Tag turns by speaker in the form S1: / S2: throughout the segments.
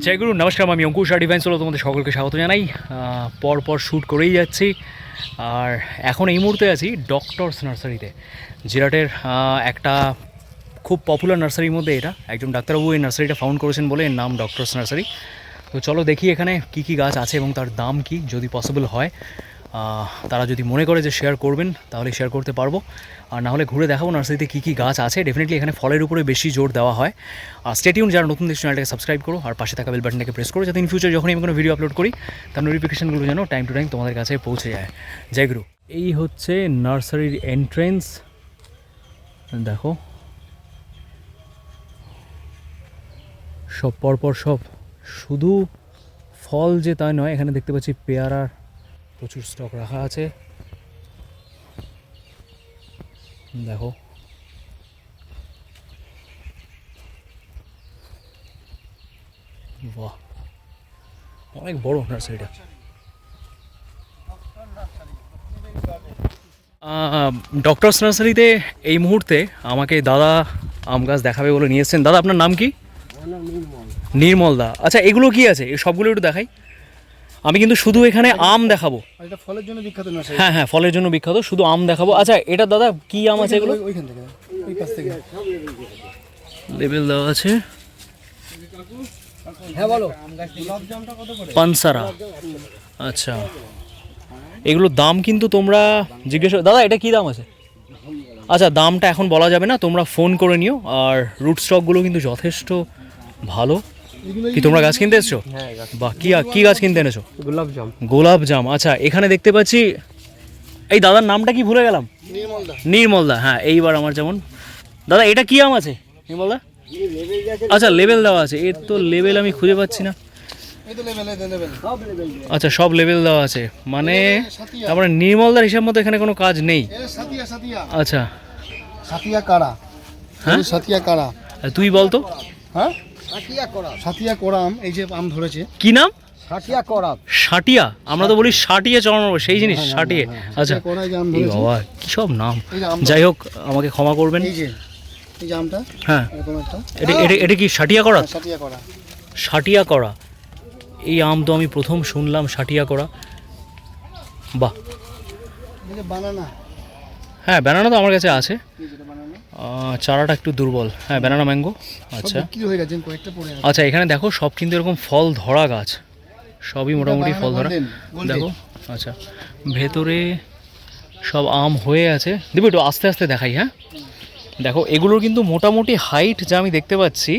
S1: জয় গুরু নমস্কার আমি অঙ্কুশ আর ডিভাইন্স হলো তোমাদের সকলকে স্বাগত জানাই। আহ, পর পর শ্যুট করেই যাচ্ছি। আর এখন এই মুহূর্তে আছি ডক্টরস নার্সারিতে জিরাটের একটা খুব পপুলার নার্সারির মধ্যে এটা। একজন ডাক্তারবাবু এই নার্সারিটা ফাউন্ড করেছেন বলে এর নাম ডক্টরস নার্সারি তো চলো দেখি এখানে কি কি গাছ আছে এবং তার দাম কি যদি পসিবল হয়। তারা যদি মনে করে যে শেয়ার করবেন, তাহলে শেয়ার করতে পারব। আর না হলে ঘুরে দেখাবো নার্সারিতে কী কী গাছ আছে। ডেফিনেটলি এখানে ফলের উপরে বেশি জোর দেওয়া হয়। আর স্টেটিউন যারা নতুন দেশ চ্যানেলটাকে সাবস্ক্রাইব করো, আর পাশে থাকা বেল বাটনটাকে প্রেস করো, যাতে ইন ফিউচার যখনই আমি কোনো ভিডিও আপলোড করি, তার নোটিফিকেশনগুলো যেন টাইম টু টাইম তোমাদের কাছে পৌঁছে যায়। জয় গুরু। এই হচ্ছে নার্সারির এন্ট্রেন্স দেখো। সব পরপর সব। শুধু ফল যে তাই নয়, এখানে দেখতে পাচ্ছি পেয়ারার প্রচুর স্টক রাখা আছে। দেখো। বাহ। অনেক বড় নার্সারিটা ডক্টরস নার্সারিতে এই মুহূর্তে আমাকে দাদা আম গাছ দেখাবে বলে নিয়ে এসেছেন। দাদা আপনার নাম কি? নির্মল। দা আচ্ছা এগুলো কি আছে? এই সবগুলো একটু দেখাই। আমি কিন্তু শুধু এখানে আম দেখাবো।
S2: এটা ফলের জন্য বিখ্যাত
S1: হ্যাঁ হ্যাঁ ফলের জন্য বিখ্যাত শুধু আম দেখাবো। আচ্ছা এটা দাদা কি আম আছে এগুলো?
S2: ওইখান থেকে ওই পাশ থেকে।
S1: লেবেল দেওয়া আছে।
S2: হ্যাঁ বলো।
S1: পানসারা। আচ্ছা। এগুলোর দাম কিন্তু তোমরা জিজ্ঞেস দাদা এটা কি দাম আছে? আচ্ছা দামটা এখন বলা যাবে না তোমরা ফোন করে নিও। আর রুট স্টকগুলো কিন্তু যথেষ্ট ভালো। কি তোমরা গাছ কিনতে এসছো?
S2: হ্যাঁ
S1: বা কি কি গাছ কিনতে এনেছো?
S2: গোলাপ জাম।
S1: গোলাপ জাম আচ্ছা এখানে দেখতে পাচ্ছি এই দাদার নামটা কি ভুলে গেলাম? নির্মলদা। হ্যাঁ এইবার আমার যেমন। দাদা এটা কি আম আছে? নির্মলদা? আচ্ছা লেবেল দেওয়া আছে এর তো লেবেল আমি খুঁজে পাচ্ছি না।
S2: লেভেল লেভেল সব লেভেল
S1: আচ্ছা সব লেবেল দেওয়া আছে মানে তারপরে নির্মলদার হিসাব মতো এখানে কোনো কাজ নেই। আচ্ছা।
S2: সাতিয়া কাড়া
S1: হ্যাঁ?
S2: সাতিয়া কাড়া
S1: আর তুই বলতো
S2: হ্যাঁ? সাতিয়া করা সাতিয়া কোরাম এই যে আম ধরেছে।
S1: কি নাম?
S2: সাতিয়া করা
S1: ষাটিয়া আমরা তো বলি ষাটিয়ে চড়ানো সেই জিনিস ষাটিয়ে আচ্ছা
S2: কড়াই
S1: এই বাবা কি সব নাম? যাই হোক আমাকে ক্ষমা করবেন।
S2: এই যে এই যে আমটা
S1: হ্যাঁ।
S2: এরকম একটা।
S1: এটা এটা এটা কি ষাটিয়া করা?
S2: হ্যাঁ, সাতিয়া করা।
S1: ষাটিয়া করা। এই আম তো আমি প্রথম শুনলাম সাটিয়া করা। বাহ।
S2: এই বানানা।
S1: হ্যাঁ ব্যানানা তো আমার কাছে আছে। চারাটা একটু দুর্বল। হ্যাঁ ব্যানানা ম্যাঙ্গো আচ্ছা।
S2: হয়ে গেছে কয়েকটা পড়ে
S1: আচ্ছা এখানে দেখো সব কিন্তু এরকম ফল ধরা গাছ। সবই মোটামুটি ফল ধরা। দেখো আচ্ছা। ভেতরে সব আম হয়ে আছে। দেবো একটু আস্তে আস্তে দেখাই হ্যাঁ? দেখো এগুলোর কিন্তু মোটামুটি হাইট যা আমি দেখতে পাচ্ছি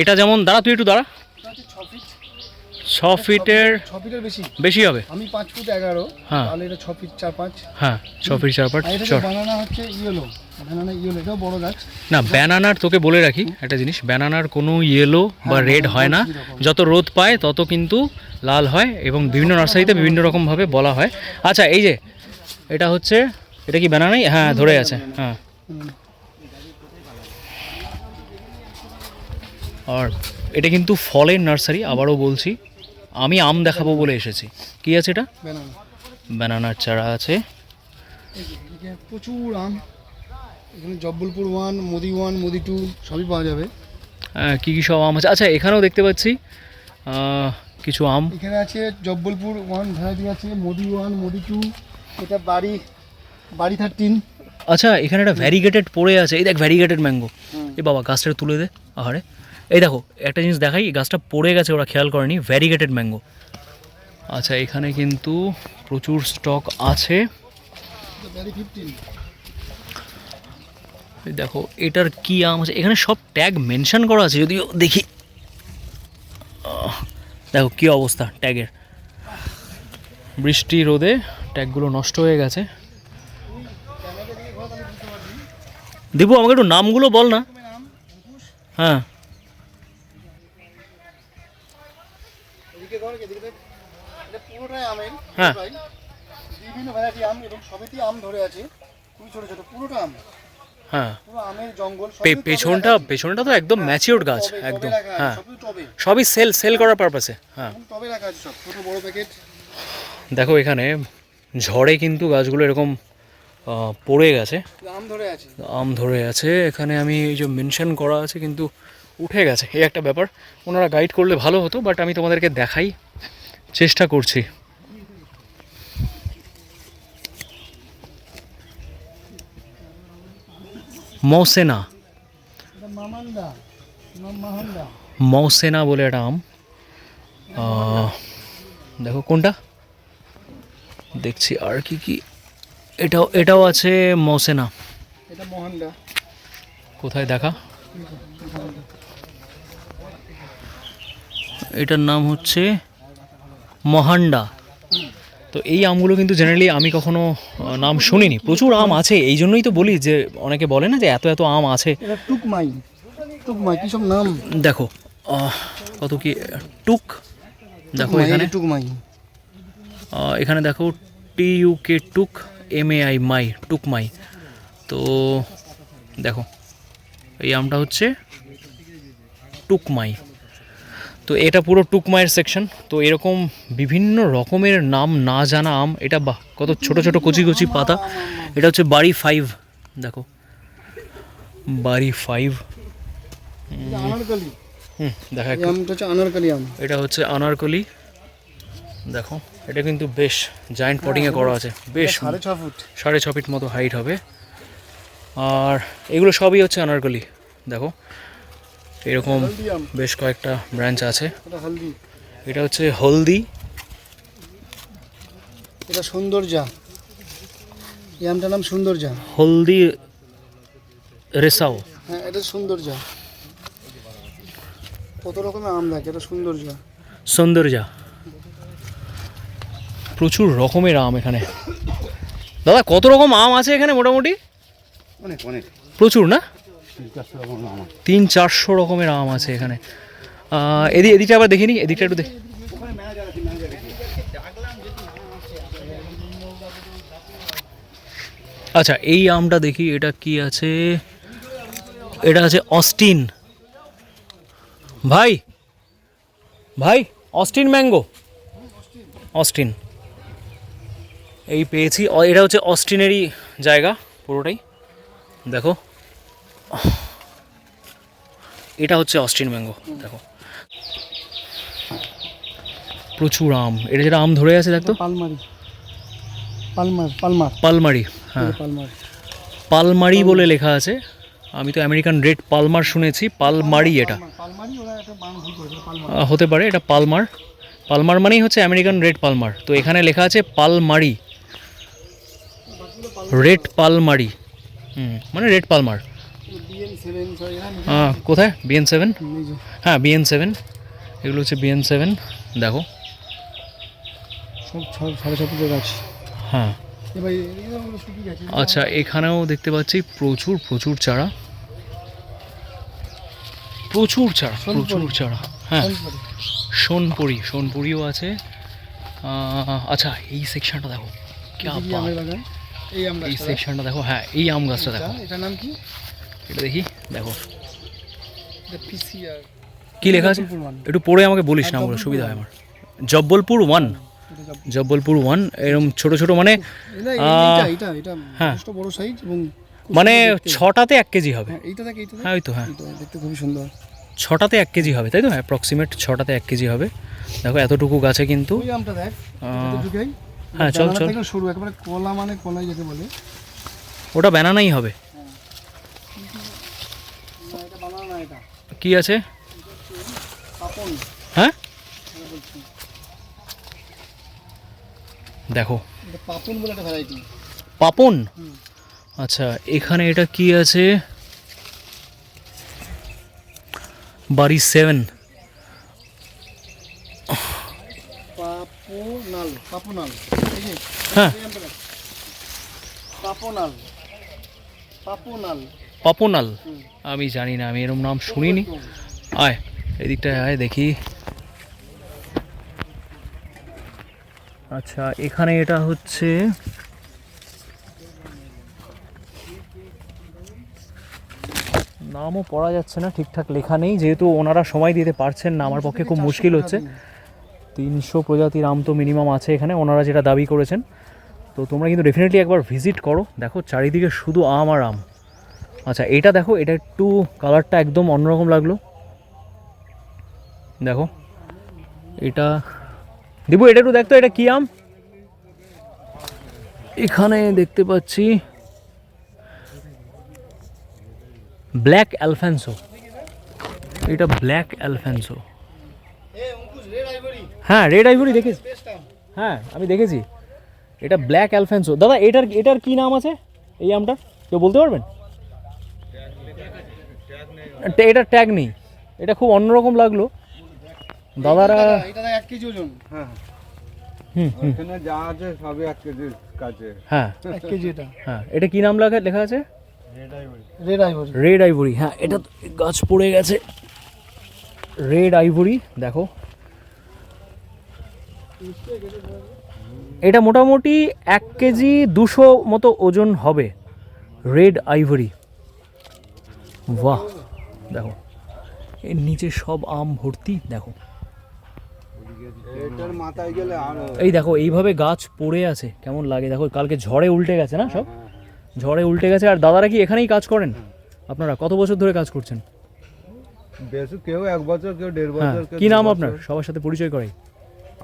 S1: এটা যেমন দাঁড়া তুই একটু দাঁড়া।
S2: ছ
S1: ফিটের
S2: ছ ফিটের বেশি।
S1: বেশি হবে?
S2: আমি পাঁচ ফুট এগারো
S1: হ্যাঁ।
S2: তাহলে এটা ছ ফিট চার পাঁচ।
S1: হ্যাঁ ছ ফিট চার চর।
S2: বানানা হচ্ছে ইয়েলো বানানা ইয়েলো এটাও বড় গাছ।
S1: না ব্যানানার তোকে বলে রাখি একটা জিনিস ব্যানানার কোনো ইয়েলো বা
S2: হ্যাঁ,
S1: রেড হয় না। যত রোদ পায় তত কিন্তু লাল হয় এবং বিভিন্ন নার্সারিতে বিভিন্ন রকমভাবে বলা হয়। আচ্ছা এই যে এটা হচ্ছে এটা কি ব্যানানাই হ্যাঁ ধরে আছে হ্যাঁ। আর এটা কিন্তু ফলের নার্সারি আবারও বলছি। আমি আম দেখাবো বলে এসেছি। কি আছে এটা? ব্যানানার চারা আছে।
S2: প্রচুর আম। এখানে Jabalpur one Modi one Modi two সবই পাওয়া যাবে।
S1: কি কি সব আম আছে? আচ্ছা এখানেও দেখতে পাচ্ছি কিছু আম।
S2: এখানে আছে জব্বলপুর ওয়ান ভ্যারাইটি আছে মোদি ওয়ান মোদি টু এটা বাড়ি বাড়ি থার্টিন
S1: আচ্ছা এখানে একটা ভ্যারিগেটেড পড়ে আছে। এই দেখ ভ্যারিগেটেড ম্যাঙ্গো এ বাবা গাছটা তুলে দে আহারে। এই দেখো, একটা জিনিস দেখাই গাছটা পড়ে গেছে, ওরা খেয়াল করেনি ভ্যারিগেটেড ম্যাঙ্গো আচ্ছা এখানে কিন্তু প্রচুর স্টক আছে। দেখো, এটার কি আম আছে? এখানে সব ট্যাগ মেনশন করা আছে, যদিও দেখি। দেখো, কি অবস্থা ট্যাগের বৃষ্টি, রোদে ট্যাগগুলো নষ্ট হয়ে গেছে। দিবু আমাকে একটু নামগুলো বল না। হ্যাঁ
S2: এদিকে ঘর এদিকে দেখ। এটা পুরোটাই আমের
S1: হ্যাঁ।
S2: বিভিন্ন ভ্যারাইটি আম এবং সবেতেই আম ধরে আছে খুবই ছোট ছোট পুরোটা আম।
S1: হ্যাঁ।
S2: আমের জঙ্গল
S1: পে- পেছনটা পেছনটা তো একদম ম্যাচিওর গাছ একদম। হ্যাঁ।
S2: সবই
S1: সেল সেল করার পারপাসে হ্যাঁ।
S2: টবে রাখা আছে সব ছোট বড় প্যাকেট
S1: দেখো এখানে ঝড়ে কিন্তু গাছগুলো এরকম পড়ে গেছে।
S2: আম ধরে আছে।
S1: আম ধরে আছে এখানে আমি এই যে মেনশন করা আছে কিন্তু উঠে গেছে এই একটা ব্যাপার। ওনারা গাইড করলে ভালো হতো বাট আমি তোমাদেরকে দেখাই। চেষ্টা করছি। মৌসেনা। মৌসেনা বলে একটা আম। দেখো কোনটা? দেখছি আর কি কি। এটাও এটাও আছে মৌসেনা। কোথায় দেখা? এটার নাম হচ্ছে মহান্ডা। তো এই আমগুলো কিন্তু জেনারেলি আমি কখনো নাম শুনিনি। প্রচুর আম আছে এই জন্যই তো বলি যে অনেকে বলে না যে এত এত আম আছে।
S2: টুকমাই টুকমাই কি সব নাম?
S1: দেখো কত কি টুক? দেখো এখানে।
S2: টুকমাই
S1: এখানে দেখো টি ইউ কে টুক এম এ আই মাই টুকমাই তো দেখো এই আমটা হচ্ছে টুকমাই তো এটা পুরো টুকমাইয়ের সেকশন তো এরকম বিভিন্ন রকমের নাম না জানা আম এটা বাহ কত ছোট ছোট কচি কচি পাতা। এটা হচ্ছে বাড়ি ফাইভ দেখো। বাড়ি ফাইভ হুম দেখা
S2: আনারকলি আম।
S1: এটা হচ্ছে আনারকলি। দেখো এটা কিন্তু বেশ জায়েন্ট পটিংয়ে করা আছে। বেশ
S2: সাড়ে ছ ফুট।
S1: সাড়ে ছ ফিট মতো হাইট হবে। আর এগুলো সবই হচ্ছে আনারকলি। দেখো এরকম বেশ কয়েকটা ব্রাঞ্চ আছে।
S2: এটা হলদি।
S1: এটা হচ্ছে হলদি।
S2: এটা সৌন্দর্যা এই আমটার নাম সৌন্দর্যা
S1: হলদি রেসাও।
S2: হ্যাঁ এটা সুন্দর সৌন্দর্যা কত রকমের আম দেখ এটা সৌন্দর্যা
S1: সৌন্দর্যা প্রচুর রকমের আম এখানে। দাদা কত রকম আম আছে এখানে মোটামুটি?
S2: অনেক অনেক।
S1: প্রচুর না? তিন চারশো রকমের আম আছে এখানে। এদিক এদিকটা আবার দেখিনি? এদিকটা একটু দেখ আচ্ছা এই আমটা দেখি, এটা কি আছে? এটা আছে অস্টিন। ভাই ভাই, অস্টিন ম্যাঙ্গো। অস্টিন। এই পেয়েছি। এটা হচ্ছে অস্টিনেরই জায়গা পুরোটাই। দেখো। এটা হচ্ছে অস্ট্রিন ম্যাঙ্গো দেখো। প্রচুর আম। এটা যেটা আম ধরে আছে দেখতো
S2: পালমারি। Palmer Palmer.
S1: পালমারি হ্যাঁ।
S2: এটা পালমারি।
S1: বলে লেখা আছে। আমি তো আমেরিকান রেড পালমার শুনেছি পালমারি এটা।
S2: পালমারি। পালমার।
S1: হতে পারে এটা পালমার। পালমার মানেই হচ্ছে আমেরিকান রেড পালমার। তো এখানে লেখা আছে পালমারি। রেড পালমারি। হুম মানে রেড পালমার
S2: বিএন সেভেন সরি
S1: আহ, কোথায়? বিএন সেভেন হ্যাঁ বিএন সেভেন এগুলো হচ্ছে বিএন সেভেন দেখো।
S2: সব সাড়ে ছ গাছ
S1: হ্যাঁ। আচ্ছা এখানেও দেখতে পাচ্ছি প্রচুর প্রচুর চারা। প্রচুর চারা প্রচুর চারা। হ্যাঁ।
S2: সোনপুরি।
S1: সোনপুরি সোনপুরিও আছে। আচ্ছা এই সেকশনটা দেখো।
S2: এই
S1: সেকশনটা দেখো। হ্যাঁ এই আম গাছটা দেখো।
S2: এটার নাম কি?
S1: এটা দেখি দেখো। কি লেখা আছে? একটু পড়ে আমাকে বলিস না আমার সুবিধা হয় আমার। জব্বলপুর ওয়ান জব্বলপুর। ওয়ান এরকম ছোট ছোট মানে হ্যাঁ।
S2: বড় সাইজ এবং
S1: মানে ছটাতে এক কেজি হবে।
S2: হ্যাঁ দেখ
S1: হ্যাঁ ওই তো হ্যাঁ
S2: দেখতে খুবই সুন্দর।
S1: ছটাতে এক কেজি হবে তাই তো? অ্যাপ্রক্সিমেট ছটাতে এক কেজি হবে। দেখো এতটুকু গাছে কিন্তু
S2: ওই
S1: হ্যাঁ, চল, চল।
S2: সরু একেবারে কলা মানে কলাই যেতে বলে।
S1: ওটা ব্যানানাই হবে। কি আছে?
S2: পাপন।
S1: হ্যাঁ? দেখো।
S2: পাপন বলে একটা ভ্যারাইটি
S1: পাপন? আচ্ছা এখানে এটা কি আছে? বাড়ি সেভেন।
S2: পাপনাল পাপনাল।
S1: হ্যাঁ।
S2: পাপনাল। পাপনাল।
S1: পাপনাল। আমি জানি না, আমি এরকম নাম শুনিনি। আয়, এদিকটায় আয়, দেখি। আচ্ছা এখানে এটা হচ্ছে নামও পড়া যাচ্ছে না, ঠিকঠাক লেখা নেই, যেহেতু ওনারা সময় দিতে পারছেন না, আমার পক্ষে খুব মুশকিল হচ্ছে। তিনশো প্রজাতির আম তো মিনিমাম আছে এখানে, ওনারা যেটা দাবি করেছেন। তো তোমরা কিন্তু ডেফিনেটলি একবার ভিজিট করো, দেখো চারিদিকে শুধু আম আর আম। আচ্ছা এটা দেখো, এটা একটু কালারটা একদম অন্যরকম লাগল। দেখো, এটা দিব, এটা একটু দেখতো, এটা কি আম? এখানে দেখতে পাচ্ছি ব্ল্যাক অ্যালফ্যান্সো এটা ব্ল্যাক অ্যালফ্যান্সো হ্যাঁ রেড আইভরি দেখেছি। হ্যাঁ আমি দেখেছি। এটা ব্ল্যাক অ্যালফ্যান্সো দাদা, এটার এটার কি নাম আছে? এই আমটা কেউ বলতে পারবেন? এটার ট্যাগ নেই। এটা খুব অন্যরকম লাগল। দাদারা
S2: এটা এক কেজি ওজন।
S3: হ্যাঁ।
S1: হুম হুম।
S3: এখানে যা আছে সবই এক কেজির কাছে।
S1: হ্যাঁ।
S2: এক কেজি এটা।
S1: হ্যাঁ এটা কি নাম লেখা লেখা আছে?
S2: রেড আইভরি
S1: রেড আইভরি হ্যাঁ এটা তো গাছ পড়ে গেছে। রেড আইভরি দেখো। এটা মোটামুটি এক কেজি দুশো মতো ওজন হবে। রেড আইভরি বাহ। দেখো। এর নিচে সব আম ভর্তি দেখো।
S3: এটার মাথায় গেলে আরও
S1: এই দেখো এইভাবে গাছ পড়ে আছে কেমন লাগে? দেখো কালকে ঝড়ে উল্টে গেছে না সব? ঝড়ে উল্টে গেছে আর দাদারা কি এখানেই কাজ করেন? আপনারা কত বছর ধরে কাজ করছেন?
S3: বেশি কেউ এক বছর কেউ দেড়
S1: হ্যাঁ
S3: বছর
S1: কি নাম আপনার? সবার সাথে পরিচয় করাই।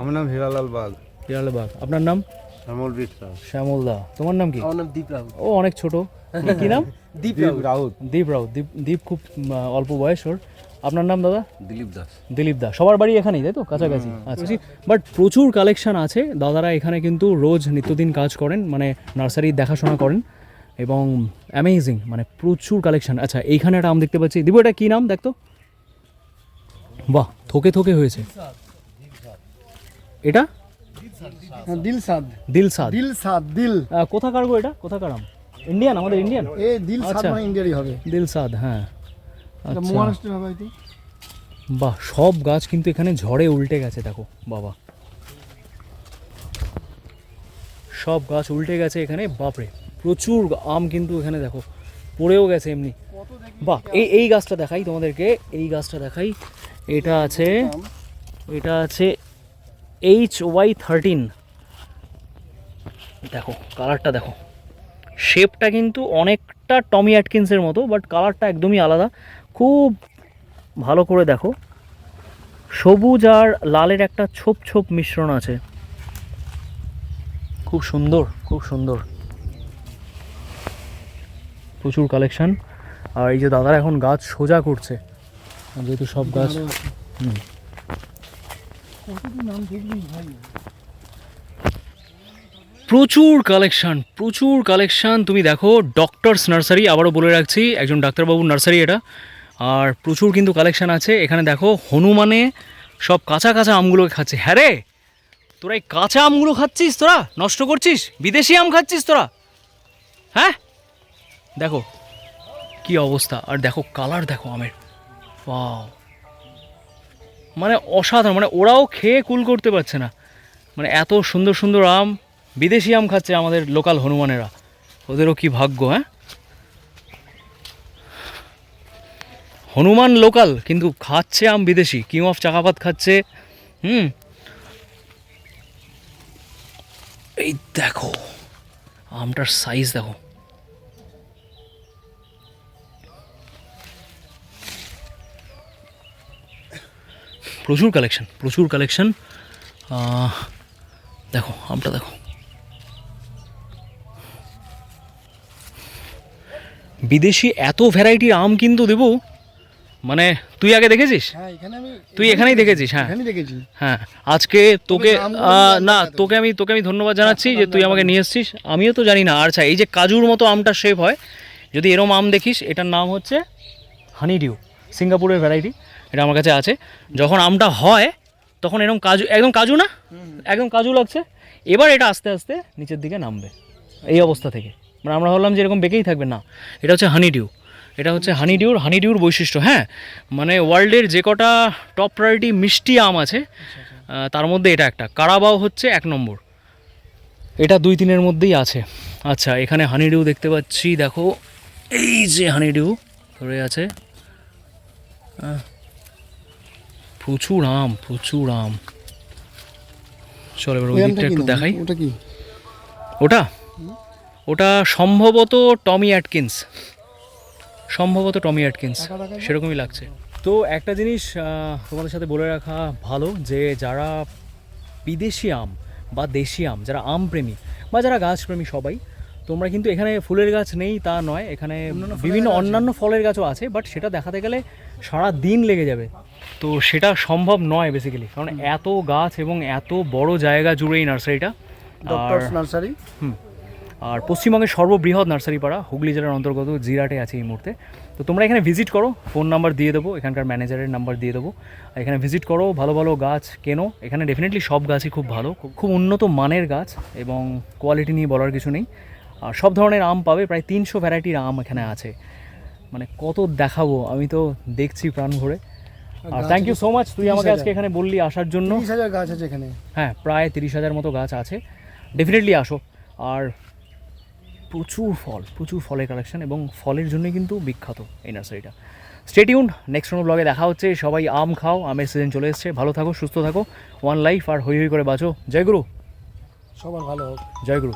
S3: আমার নাম হিরালাল বাগ।
S1: হিরালে বাগ। আপনার নাম?
S3: শ্যামল বিশ্বাস।
S1: শ্যামল দা। তোমার নাম কি?
S2: আমার নাম দীপ
S1: ও অনেক ছোট। কি- কি নাম?
S3: দীপ রাউত।
S1: দীপ রাও দীপ দীপ খুব অল্প বয়স ওর। আপনার নাম দাদা?
S3: দিলীপ দাস।
S1: দিলীপ দা সবার বাড়ি এখানেই তাই তো? কাছাকাছি। আচ্ছা। বাট প্রচুর কালেকশন আছে। দাদারা এখানে কিন্তু রোজ নিত্যদিন কাজ করেন মানে নার্সারি দেখাশোনা করেন। এবং অ্যামেজিং মানে প্রচুর কালেকশন আচ্ছা এইখানে একটা আম দেখতে পাচ্ছি। দিব এটা কি নাম? দেখতো বাহ থোকে থোকে হয়েছে। এটা?
S2: হ্যাঁ, দিল সাদ
S1: দিল। সাদ
S2: দিল সাদ দিল
S1: কোথাকার গো এটা? কোথাকার আম? ইন্ডিয়ান আমাদের ইন্ডিয়ান
S2: এ দিল সাদ
S1: আচ্ছা।
S2: মানে ইন্ডিয়ারই হবে।
S1: দিল সাদ হ্যাঁ। আচ্ছা।
S2: মহারাষ্ট্রের হবে হয়তো।
S1: বাহ সব গাছ কিন্তু এখানে ঝড়ে উল্টে গেছে দেখো বাবা। সব গাছ উল্টে গেছে এখানে বাপরে। প্রচুর আম কিন্তু এখানে দেখো পড়েও গেছে এমনি। বাহ এই এই গাছটা দেখাই তোমাদেরকে এই গাছটা দেখাই। এটা আছে এটা আছে এইচ ওয়াই থার্টিন দেখো কালারটা দেখো। শেপটা কিন্তু অনেকটা টমি অ্যাটকিন্সের মতো বাট কালারটা একদমই আলাদা। খুব ভালো করে দেখো। সবুজ আর লালের একটা ছোপ ছোপ মিশ্রণ আছে। খুব সুন্দর খুব সুন্দর। প্রচুর কালেকশন আর এই যে দাদারা এখন গাছ সোজা করছে। যেহেতু সব গাছ হুম।
S2: নাম
S1: প্রচুর কালেকশান প্রচুর কালেকশান তুমি দেখো ডক্টরস নার্সারি আবারও বলে রাখছি, একজন ডাক্তারবাবুর নার্সারি এটা। আর প্রচুর কিন্তু কালেকশান আছে। এখানে দেখো, হনুমানে সব কাঁচা কাঁচা আমগুলো খাচ্ছে। হ্যাঁ রে, তোরা এই কাঁচা আমগুলো খাচ্ছিস তোরা? নষ্ট করছিস? বিদেশি আম খাচ্ছিস তোরা? হ্যাঁ? দেখো, কি অবস্থা। আর দেখো কালার দেখো আমের। Wow! মানে অসাধারণ মানে ওরাও খেয়ে কুল করতে পারছে না। মানে এত সুন্দর সুন্দর আম বিদেশি আম খাচ্ছে আমাদের লোকাল হনুমানেরা। ওদেরও কি ভাগ্য হ্যাঁ? হনুমান লোকাল, কিন্তু খাচ্ছে আম বিদেশি। কিং অফ চাকাপাত খাচ্ছে, হুম? এই দেখো, আমটার সাইজ দেখো। প্রচুর কালেকশন প্রচুর কালেকশন দেখো, আমটা দেখো। বিদেশি এত ভ্যারাইটির আম কিন্তু দেবো। মানে তুই আগে দেখেছিস?
S2: হ্যাঁ
S1: তুই এখানেই দেখেছিস হ্যাঁ। হ্যাঁ আজকে তোকে না তোকে আমি তোকে আমি ধন্যবাদ জানাচ্ছি যে তুই আমাকে নিয়ে এসেছিস। আমিও তো জানি না। আচ্ছা এই যে কাজুর মতো আমটা শেপ হয় যদি এরম আম দেখিস এটার নাম হচ্ছে হানি ডিউ সিঙ্গাপুরের ভ্যারাইটি এটা আমার কাছে আছে। যখন আমটা হয় তখন এরকম কাজু একদম কাজু না? একদম কাজু লাগছে। এবার এটা আস্তে আস্তে নিচের দিকে নামবে এই অবস্থা থেকে। মানে আমরা ভাবলাম যে এরকম বেঁকেই থাকবে না। এটা হচ্ছে হানি ডিউ এটা হচ্ছে হানি ডিউর হানি ডিউর বৈশিষ্ট্য হ্যাঁ? মানে ওয়ার্ল্ডের যে কটা টপ প্রায়োরিটি মিষ্টি আম আছে তার মধ্যে এটা একটা। কারাবাও হচ্ছে এক নম্বর। এটা দুই তিনের মধ্যেই আছে। আচ্ছা এখানে হানি ডিউ দেখতে পাচ্ছি দেখো। এই যে হানি ডিউ ধরে আছে। প্রচুর আম প্রচুর আম। চলো এবার ওই দিকটা একটু দেখাই।
S2: ওটা কি?
S1: ওটা? ওটা সম্ভবত টমি অ্যাটকিন্স। সম্ভবত টমি অ্যাটকিন্স।
S2: টাকা টাকা
S1: সেরকমই লাগছে। তো একটা জিনিস তোমাদের সাথে বলে রাখা ভালো যে যারা বিদেশি আম বা দেশি আম যারা আম প্রেমী বা যারা গাছপ্রেমী সবাই তোমরা কিন্তু এখানে ফুলের গাছ নেই তা নয় এখানে
S2: অন্যান্য
S1: বিভিন্ন অন্যান্য ফলের গাছও আছে বাট সেটা দেখাতে গেলে সারা দিন লেগে যাবে। তো সেটা সম্ভব নয় বেসিক্যালি কারণ এত গাছ এবং এত বড় জায়গা জুড়ে এই নার্সারিটা
S2: ডক্টর নার্সারি?
S1: হুম। আর পশ্চিমবঙ্গের সর্ববৃহৎ নার্সারি পাড়া হুগলি জেলার অন্তর্গত জিরাটে আছে এই মুহূর্তে। তো তোমরা এখানে ভিজিট করো ফোন নাম্বার দিয়ে দেবো এখানকার ম্যানেজারের নাম্বার দিয়ে দেবো। এখানে ভিজিট করো ভালো ভালো গাছ কেনো। এখানে ডেফিনেটলি সব গাছই খুব ভালো খুব- উন্নত মানের গাছ এবং কোয়ালিটি নিয়ে বলার কিছু নেই। আর সব ধরনের আম পাবে প্রায় তিনশো ভ্যারাইটির আম এখানে আছে। মানে কত দেখাবো আমি তো দেখছি প্রাণ ভরে। আর থ্যাংক ইউ সো মাচ তুই আমাকে আজকে এখানে বললি আসার জন্য।
S2: তিরিশ হাজার গাছ আছে এখানে।
S1: হ্যাঁ প্রায় তিরিশ হাজার মতো গাছ আছে। ডেফিনেটলি আসো। আর প্রচুর ফল প্রচুর ফলের কালেকশন এবং ফলের জন্য কিন্তু বিখ্যাত এই নার্সারিটা। স্টেটিউন নেক্সট কোনো ব্লগে দেখা হচ্ছে। সবাই আম খাও আমের সিজন চলে এসছে। ভালো থাকো সুস্থ থাকো। ওয়ান লাইফ আর হই হই করে বাঁচো। জয় গুরু।
S2: সবার ভালো হোক।
S1: জয় গুরু।